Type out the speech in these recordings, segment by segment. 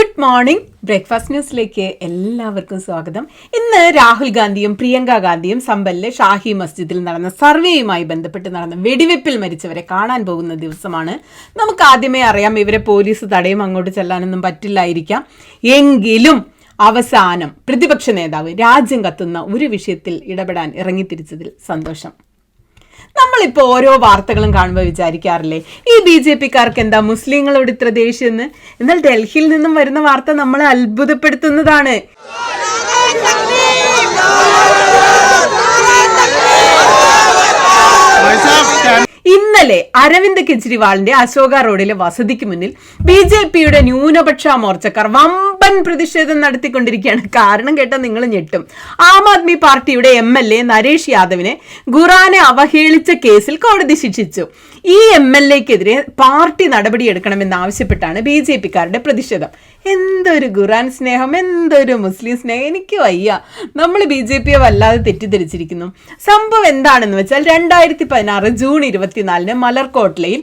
Good morning. Breakfast ന്യൂസിലേക്ക് എല്ലാവർക്കും സ്വാഗതം. ഇന്ന് രാഹുൽ ഗാന്ധിയും പ്രിയങ്ക ഗാന്ധിയും സമ്പലിലെ ഷാഹി മസ്ജിദിൽ നടന്ന സർവേയുമായി ബന്ധപ്പെട്ട് നടന്ന വെടിവെപ്പിൽ മരിച്ചവരെ കാണാൻ പോകുന്ന ദിവസമാണ്. നമുക്ക് ആദ്യമേ അറിയാം ഇവരെ പോലീസ് തടയും അങ്ങോട്ട് ചെല്ലാനൊന്നും പറ്റില്ലായിരിക്കാം. എങ്കിലും അവസാനം പ്രതിപക്ഷ നേതാവ് രാജ്യം കത്തുന്ന ഒരു വിഷയത്തിൽ ഇടപെടാൻ ഇറങ്ങിത്തിരിച്ചതിൽ സന്തോഷം. നമ്മളിപ്പോൾ ഓരോ വാർത്തകളും കാണുമ്പോൾ വിചാരിക്കാറില്ലേ? ഈ ബി ജെ പിക്കാർക്ക് എന്താ മുസ്ലിങ്ങളോട് ഇത്ര ദേഷ്യം എന്ന് എന്നാൽ ഡൽഹിയിൽ നിന്നും വരുന്ന വാർത്ത നമ്മളെ അത്ഭുതപ്പെടുത്തുന്നതാണ്. ഇന്നലെ അരവിന്ദ് കെജ്രിവാളിന്റെ അശോക റോഡിലെ വസതിക്ക് മുന്നിൽ ബി ജെ പിയുടെ ന്യൂനപക്ഷ മോർച്ചക്കാർ പ്രതിഷേധം നടത്തിക്കൊണ്ടിരിക്കുകയാണ്. കാരണം കേട്ടാൽ നിങ്ങൾ ഞെട്ടും. ആം ആദ്മി പാർട്ടിയുടെ എം എൽ എ നരേഷ് യാദവിനെ ഖുറാനെ അവഹേളിച്ച കേസിൽ കോടതി ശിക്ഷിച്ചു. ഈ എം എൽ എക്കെതിരെ പാർട്ടി നടപടിയെടുക്കണമെന്ന് ആവശ്യപ്പെട്ടാണ് ബി ജെ പിക്കാരുടെ പ്രതിഷേധം. എന്തൊരു ഖുറാൻ സ്നേഹം എന്തൊരു മുസ്ലിം സ്നേഹം. എനിക്ക് വയ്യ. നമ്മൾ ബി ജെ പിയെ വല്ലാതെ തെറ്റിദ്ധരിച്ചിരിക്കുന്നു. സംഭവം എന്താണെന്ന് വെച്ചാൽ രണ്ടായിരത്തി പതിനാറ് ജൂൺ ഇരുപത്തിനാലിന് മലർക്കോട്ട്ലയിൽ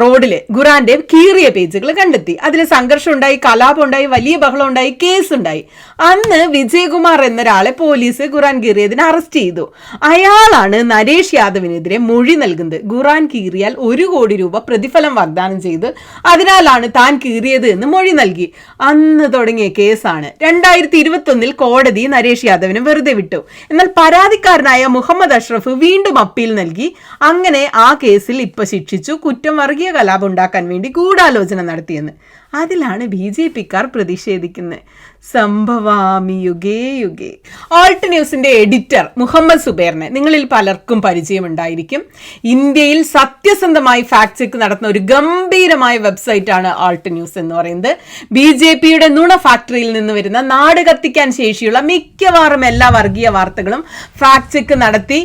റോഡിൽ ഖുറാന്റെ കീറിയ പേജുകൾ കണ്ടെത്തി. അതിൽ സംഘർഷം ഉണ്ടായി കലാപം ഉണ്ടായി വലിയ ബഹളം ഉണ്ടായി കേസ് ഉണ്ടായി. അന്ന് വിജയകുമാർ എന്നൊരാളെ പോലീസ് ഖുറാൻ കീറിയതിന് അറസ്റ്റ് ചെയ്തു. അയാളാണ് നരേഷ് യാദവിനെതിരെ മൊഴി നൽകുന്നത്. ഖുറാൻ കീറിയാൽ ഒരു കോടി രൂപ പ്രതിഫലം വാഗ്ദാനം ചെയ്ത് അതിനാലാണ് താൻ കീറിയത് എന്ന് മൊഴി നൽകി. അന്ന് തുടങ്ങിയ കേസാണ്. രണ്ടായിരത്തി ഇരുപത്തി ഒന്നിൽ കോടതി നരേഷ് യാദവിനെ വെറുതെ വിട്ടു. എന്നാൽ പരാതിക്കാരനായ മുഹമ്മദ് അഷ്റഫ് വീണ്ടും അപ്പീൽ നൽകി. അങ്ങനെ ആ കേസിൽ ഇപ്പൊ ശിക്ഷിച്ചു. കുറ്റം വർഗീയ കലാപം ഉണ്ടാക്കാൻ വേണ്ടി ഗൂഢാലോചന നടത്തിയെന്ന്. അതിലാണ് ബി ജെ പിക്കാർ പ്രതിഷേധിക്കുന്നത്. സംഭവാമി യുഗേ യുഗേ. ഓൾട്ട് ന്യൂസിന്റെ എഡിറ്റർ മുഹമ്മദ് സുബേറിനെ നിങ്ങളിൽ പലർക്കും പരിചയമുണ്ടായിരിക്കും. ഇന്ത്യയിൽ സത്യസന്ധമായി ഫാക്ട് ചെക്ക് നടത്തുന്ന ഒരു ഗംഭീരമായ വെബ്സൈറ്റ് ആണ് ആൾട്ട് ന്യൂസ് എന്ന് പറയുന്നത്. ബി ജെ പിയുടെ നുണ ഫാക്ടറിയിൽ നിന്ന് വരുന്ന നാട് കത്തിക്കാൻ ശേഷിയുള്ള മിക്കവാറും എല്ലാ വർഗീയ വാർത്തകളും ഫാക്ട് ചെക്ക് നടത്തി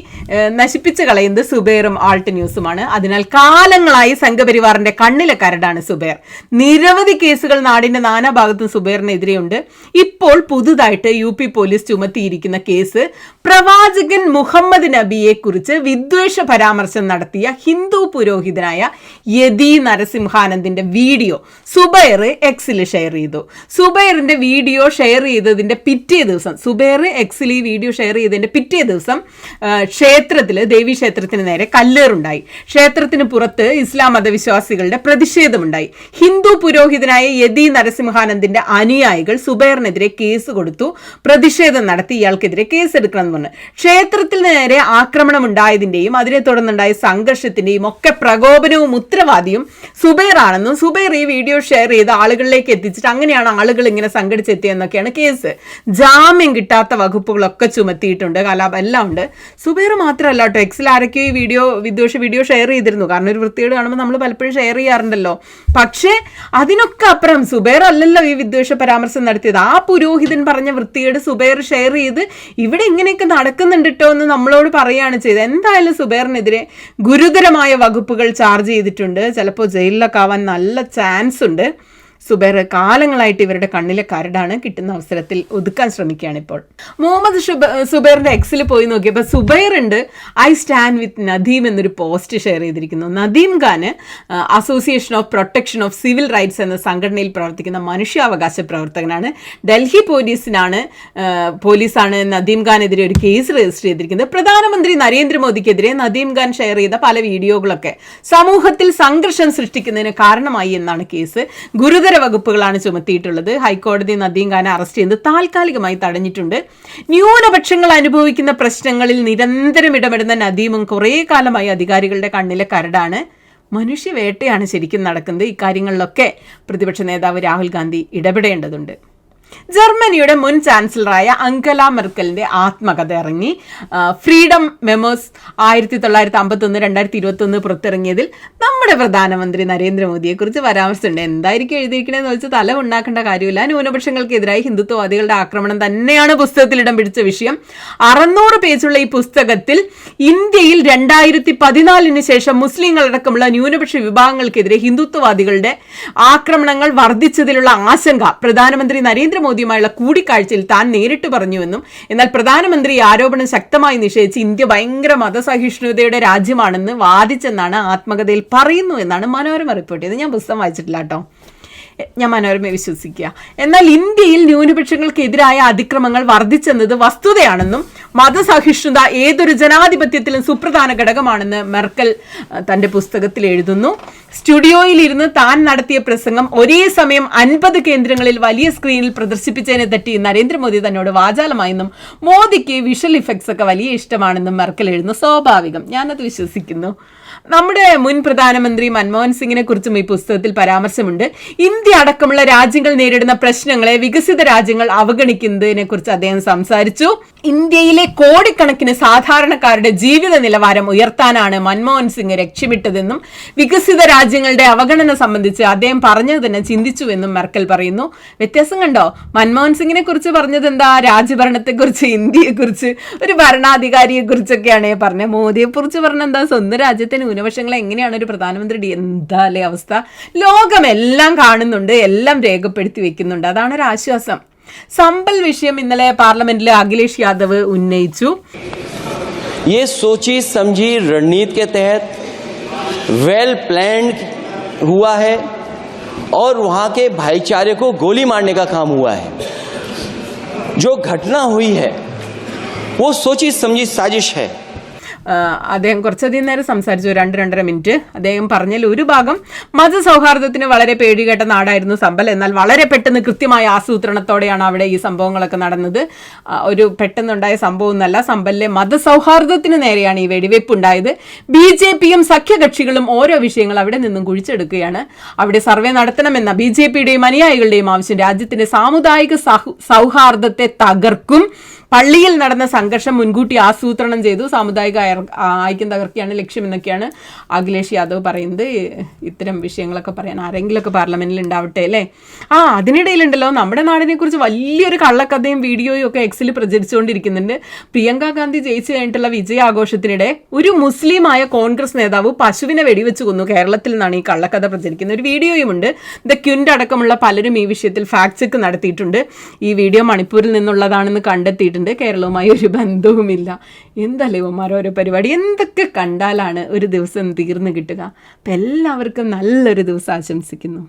നശിപ്പിച്ചു കളയുന്നത് സുബേറും ആൾട്ട് ന്യൂസുമാണ്. അതിനാൽ കാലങ്ങളായി സംഘപരിവാറിന്റെ കണ്ണിലെ കരടാണ് സുബേർ. നിരവധി കേസുകൾ നാടിന്റെ നാനാഭാഗത്തും സുബേറിനെതിരെയുണ്ട്. ഇപ്പോൾ പുതുതായിട്ട് യു പി പോലീസ് ചുമത്തിയിരിക്കുന്ന കേസ് പ്രവാചകൻ മുഹമ്മദ് നബിയെ കുറിച്ച് വിദ്വേഷ പരാമർശം നടത്തിയ ഹിന്ദു പുരോഹിതനായ യതി നരസിംഹാനന്ദിന്റെ വീഡിയോ സുബൈർ എക്സിൽ ഷെയർ ചെയ്തു. സുബൈറിന്റെ വീഡിയോ ഷെയർ ചെയ്തതിന്റെ പിറ്റേ ദിവസം സുബൈർ എക്സിൽ ഈ വീഡിയോ ഷെയർ ചെയ്തതിന്റെ പിറ്റേ ദിവസം ക്ഷേത്രത്തിൽ ദേവി ക്ഷേത്രത്തിന് നേരെ കല്ലേറുണ്ടായി. ക്ഷേത്രത്തിന് പുറത്ത് ഇസ്ലാം മതവിശ്വാസികളുടെ പ്രതിഷേധമുണ്ടായി. ഹിന്ദു പുരോഹിതനായ യതി നരസിംഹാനന്ദിന്റെ അനുയായികൾ സുബൈറിനെതിരെ കേസ് കൊടുത്തു പ്രതിഷേധം നടത്തി ഇയാൾക്കെതിരെ കേസ് എടുക്കണം എന്ന് പറഞ്ഞു. ക്ഷേത്രത്തിൽ നേരെ ആക്രമണം ഉണ്ടായതിന്റെയും അതിനെ തുടർന്നുണ്ടായ സംഘർഷത്തിന്റെയും ഒക്കെ പ്രകോപനവും ഉത്തരവാദിയും സുബൈർ ആണെന്നും സുബൈർ ഈ വീഡിയോ ഷെയർ ചെയ്ത് ആളുകളിലേക്ക് എത്തിച്ചിട്ട് അങ്ങനെയാണ് ആളുകൾ ഇങ്ങനെ സംഘടിച്ചെത്തിയെന്നൊക്കെയാണ് കേസ്. ജാമ്യം കിട്ടാത്ത വകുപ്പുകളൊക്കെ ചുമത്തിയിട്ടുണ്ട് കലാപം എല്ലാം ഉണ്ട്. സുബൈർ മാത്രമല്ല കേട്ടോ എക്സിൽ ആരൊക്കെയോ ഈ വീഡിയോ വിദ്വേഷ വീഡിയോ ഷെയർ ചെയ്തിരുന്നു. കാരണം ഒരു വൃത്തിയോട് കാണുമ്പോൾ നമ്മൾ പലപ്പോഴും ഷെയർ ചെയ്യാറുണ്ടല്ലോ. പക്ഷേ അതിനൊക്കെ അപ്പുറം. സുബൈർ അല്ലല്ലോ ഈ വിദ്വേഷ പരാമർശം നടത്തിയത്. ആ പുരോഹിതൻ പറഞ്ഞ വൃത്തിയുടെ സുബൈർ ഷെയർ ചെയ്ത് ഇവിടെ ഇങ്ങനെയൊക്കെ നടക്കുന്നുണ്ട് കേട്ടോ എന്ന് നമ്മളോട് പറയുകയാണ് ചെയ്തത്. എന്തായാലും സുബൈറിനെതിരെ ഗുരുതരമായ വകുപ്പുകൾ ചാർജ് ചെയ്തിട്ടുണ്ട്. ചിലപ്പോൾ ജയിലിലൊക്കെ ആവാൻ നല്ല ചാൻസ് ഉണ്ട്. സുബൈർ കാലങ്ങളായിട്ട് ഇവരുടെ കണ്ണിലെ കരടാണ് കിട്ടുന്ന അവസരത്തിൽ ഒതുക്കാൻ ശ്രമിക്കുകയാണ് ഇപ്പോൾ. മുഹമ്മദ് സുബൈറിന്റെ എക്സിൽ പോയി നോക്കിയപ്പോൾ സുബൈർ ഉണ്ട്. ഐ സ്റ്റാൻഡ് വിത്ത് നദീം എന്നൊരു പോസ്റ്റ് ഷെയർ ചെയ്തിരിക്കുന്നു. Nadeem Khan association of protection of civil rights എന്ന സംഘടനയിൽ പ്രവർത്തിക്കുന്ന മനുഷ്യാവകാശ പ്രവർത്തകനാണ്. ഡൽഹി പോലീസിനാണ് പോലീസാണ് നദീം ഖാനെതിരെ ഒരു കേസ് രജിസ്റ്റർ ചെയ്തിരിക്കുന്നത്. പ്രധാനമന്ത്രി നരേന്ദ്രമോദിക്കെതിരെ നദീം ഖാൻ ഷെയർ ചെയ്ത പല വീഡിയോകളൊക്കെ സമൂഹത്തിൽ സംഘർഷം സൃഷ്ടിക്കുന്നതിന് കാരണമായി എന്നാണ് കേസ് ഗുരുതര വകുപ്പുകളാണ് ചുമത്തിയിട്ടുള്ളത്. ഹൈക്കോടതി നദീം ഖാനെ അറസ്റ്റ് ചെയ്ത് താൽക്കാലികമായി തടഞ്ഞിട്ടുണ്ട്. ന്യൂനപക്ഷങ്ങൾ അനുഭവിക്കുന്ന പ്രശ്നങ്ങളിൽ നിരന്തരം ഇടപെടുന്ന നദീമും കുറേ കാലമായി അധികാരികളുടെ കണ്ണിലെ കരടാണ്. മനുഷ്യവേട്ടയാണ് ശരിക്കും നടക്കുന്നത്. ഇക്കാര്യങ്ങളിലൊക്കെ പ്രതിപക്ഷ നേതാവ് രാഹുൽ ഗാന്ധി ഇടപെടേണ്ടതുണ്ട്. ജർമ്മനിയുടെ മുൻ ചാൻസലറായ അങ്കല മെർക്കലിന്റെ ആത്മകഥ ഇറങ്ങി. ഫ്രീഡം മെമോസ് ആയിരത്തി തൊള്ളായിരത്തി അമ്പത്തി ഒന്ന് രണ്ടായിരത്തി ഇരുപത്തി ഒന്ന് പുറത്തിറങ്ങിയതിൽ നമ്മുടെ പ്രധാനമന്ത്രി നരേന്ദ്രമോദിയെ കുറിച്ച് പരാമർശമുണ്ട്. എന്തായിരിക്കും എഴുതിയിരിക്കണേന്ന് വെച്ചാൽ തല ഉണ്ടാക്കേണ്ട കാര്യമില്ല. ന്യൂനപക്ഷങ്ങൾക്കെതിരായി ഹിന്ദുത്വവാദികളുടെ ആക്രമണം തന്നെയാണ് പുസ്തകത്തിൽ ഇടം പിടിച്ച വിഷയം. അറുന്നൂറ് പേജുള്ള ഈ പുസ്തകത്തിൽ ഇന്ത്യയിൽ രണ്ടായിരത്തി പതിനാലിന് ശേഷം മുസ്ലിങ്ങളടക്കമുള്ള ന്യൂനപക്ഷ വിഭാഗങ്ങൾക്കെതിരെ ഹിന്ദുത്വവാദികളുടെ ആക്രമണങ്ങൾ വർദ്ധിച്ചതിലുള്ള ആശങ്ക പ്രധാനമന്ത്രി നരേന്ദ്ര നരേന്ദ്രമോദിയുമായുള്ള കൂടിക്കാഴ്ചയിൽ താൻ നേരിട്ട് പറഞ്ഞുവെന്നും എന്നാൽ പ്രധാനമന്ത്രി ആരോപണം ശക്തമായി നിഷേധിച്ച് ഇന്ത്യ ഭയങ്കര മതസഹിഷ്ണുതയുടെ രാജ്യമാണെന്ന് വാദിച്ചെന്നാണ് ആത്മകഥയിൽ പറയുന്നു എന്നാണ് മനോരമ റിപ്പോർട്ട് ചെയ്തത്. ഞാൻ പുസ്തകം വായിച്ചിട്ടില്ല കേട്ടോ. ഞാൻ മനോരമയെ വിശ്വസിക്കുക. എന്നാൽ ഇന്ത്യയിൽ ന്യൂനപക്ഷങ്ങൾക്കെതിരായ അതിക്രമങ്ങൾ വർദ്ധിച്ചെന്നത് വസ്തുതയാണെന്നും മതസഹിഷ്ണുത ഏതൊരു ജനാധിപത്യത്തിലും സുപ്രധാന ഘടകമാണെന്ന് മെർക്കൽ തന്റെ പുസ്തകത്തിൽ എഴുതുന്നു. സ്റ്റുഡിയോയിലിരുന്ന് താൻ നടത്തിയ പ്രസംഗം ഒരേ സമയം അൻപത് കേന്ദ്രങ്ങളിൽ വലിയ സ്ക്രീനിൽ പ്രദർശിപ്പിച്ചതിനെ തട്ടി നരേന്ദ്രമോദി തന്നോട് വാചാലമായെന്നും മോദിക്ക് വിഷ്വൽ ഇഫക്ട്സ് ഒക്കെ വലിയ ഇഷ്ടമാണെന്നും മെർക്കൽ എഴുതുന്നു. സ്വാഭാവികം. ഞാനത് വിശ്വസിക്കുന്നു. നമ്മുടെ മുൻ പ്രധാനമന്ത്രി മൻമോഹൻ സിംഗിനെ കുറിച്ചും ഈ പുസ്തകത്തിൽ പരാമർശമുണ്ട്. ഇന്ത്യ അടക്കമുള്ള രാജ്യങ്ങൾ നേരിടുന്ന പ്രശ്നങ്ങളെ വികസിത രാജ്യങ്ങൾ അവഗണിക്കുന്നതിനെ കുറിച്ച് അദ്ദേഹം സംസാരിച്ചു. ഇന്ത്യയിലെ കോടിക്കണക്കിന് സാധാരണക്കാരുടെ ജീവിത നിലവാരം ഉയർത്താനാണ് മൻമോഹൻ സിംഗ് ലക്ഷ്യമിട്ടതെന്നും വികസിത രാജ്യങ്ങളുടെ അവഗണന സംബന്ധിച്ച് അദ്ദേഹം പറഞ്ഞത് തന്നെ ചിന്തിച്ചുവെന്നും മെർക്കൽ പറയുന്നു. വ്യത്യാസം കണ്ടോ? മൻമോഹൻ സിംഗിനെ കുറിച്ച് പറഞ്ഞത് എന്താ രാജ്യഭരണത്തെക്കുറിച്ച് ഇന്ത്യയെക്കുറിച്ച് ഒരു ഭരണാധികാരിയെ കുറിച്ചൊക്കെയാണ് പറഞ്ഞത്. മോദിയെ കുറിച്ച് പറഞ്ഞ എന്താ സ്വന്തം രാജ്യത്തെ ന്യൂനപക്ഷങ്ങളെ എങ്ങനെയാണ് ഒരു പ്രധാനമന്ത്രി എന്താ അല്ലേ അവസ്ഥ? ലോകമെല്ലാം കാണുന്നുണ്ട് എല്ലാം രേഖപ്പെടുത്തി വെക്കുന്നുണ്ട് അതാണ് ഒരു ആശ്വാസം സമ്പൽ വിഷയം ഇന്നലെ പാർലമെന്റിൽ അഖിലേഷ് യാദവ് ഉന്നയിച്ചു ये सोची समझी रणनीति के तहत वेल प्लान्ड हुआ है और वहां के भाईचारे को गोली मारने का काम हुआ है जो घटना हुई है वो सोची समझी साजिश है ആ, അദ്ദേഹം കുറച്ചധികം നേരം സംസാരിച്ചു രണ്ട് രണ്ടര മിനിറ്റ്. അദ്ദേഹം പറഞ്ഞതിൽ ഒരു ഭാഗം മത മതസൗഹാർദ്ദത്തിന് വളരെ പേടികേട്ട നാടായിരുന്നു സമ്പൽ. എന്നാൽ വളരെ പെട്ടെന്ന് കൃത്യമായ ആസൂത്രണത്തോടെയാണ് അവിടെ ഈ സംഭവങ്ങളൊക്കെ നടന്നത്. ഒരു പെട്ടെന്നുണ്ടായ സംഭവം എന്നല്ല സമ്പലിലെ മതസൗഹാർദ്ദത്തിന് നേരെയാണ് ഈ വെടിവെപ്പ് ഉണ്ടായത് ബി ജെ പിയും സഖ്യകക്ഷികളും ഓരോ വിഷയങ്ങൾ അവിടെ നിന്നും കുഴിച്ചെടുക്കുകയാണ്. അവിടെ സർവേ നടത്തണമെന്ന ബി ജെ പിയുടെയും അനുയായികളുടെയും ആവശ്യം രാജ്യത്തിന്റെ സാമുദായിക സൗഹാർദ്ദത്തെ തകർക്കും. പള്ളിയിൽ നടന്ന സംഘർഷം മുൻകൂട്ടി ആസൂത്രണം ചെയ്തു. സാമുദായിക ഐക്യം തകർക്കുകയാണ് ലക്ഷ്യമെന്നൊക്കെയാണ് അഖിലേഷ് യാദവ് പറയുന്നത്. ഇത്തരം വിഷയങ്ങളൊക്കെ പറയാൻ ആരെങ്കിലുമൊക്കെ പാർലമെന്റിൽ ഉണ്ടാവട്ടെ അല്ലേ? ആ അതിനിടയിലുണ്ടല്ലോ. നമ്മുടെ നാടിനെ കുറിച്ച് വലിയൊരു കള്ളക്കഥയും വീഡിയോയും ഒക്കെ എക്സിൽ പ്രചരിച്ചുകൊണ്ടിരിക്കുന്നുണ്ട്. പ്രിയങ്ക ഗാന്ധി ജയിച്ചു കഴിഞ്ഞിട്ടുള്ള വിജയാഘോഷത്തിനിടെ ഒരു മുസ്ലിമായ കോൺഗ്രസ് നേതാവ് പശുവിനെ വെടിവെച്ച് കൊന്നു. കേരളത്തിൽ നിന്നാണ് ഈ കള്ളക്കഥ പ്രചരിക്കുന്ന ഒരു വീഡിയോയും ഉണ്ട്. ദ ക്യുൻഡ് അടക്കമുള്ള പലരും ഈ വിഷയത്തിൽ ഫാക്ട് ചെക്ക് നടത്തിയിട്ടുണ്ട്. ഈ വീഡിയോ മണിപ്പൂരിൽ നിന്നുള്ളതാണെന്ന് കണ്ടെത്തിയിട്ടുണ്ട്. കേരളവുമായി ഒരു ബന്ധവുമില്ല. എന്തല്ലേ ഇവന്മാർ ഓരോ പരിപാടി? എന്തൊക്കെ കണ്ടാലാണ് ഒരു ദിവസം തീർന്നു കിട്ടുക? അപ്പം എല്ലാവർക്കും നല്ലൊരു ദിവസം ആശംസിക്കുന്നു.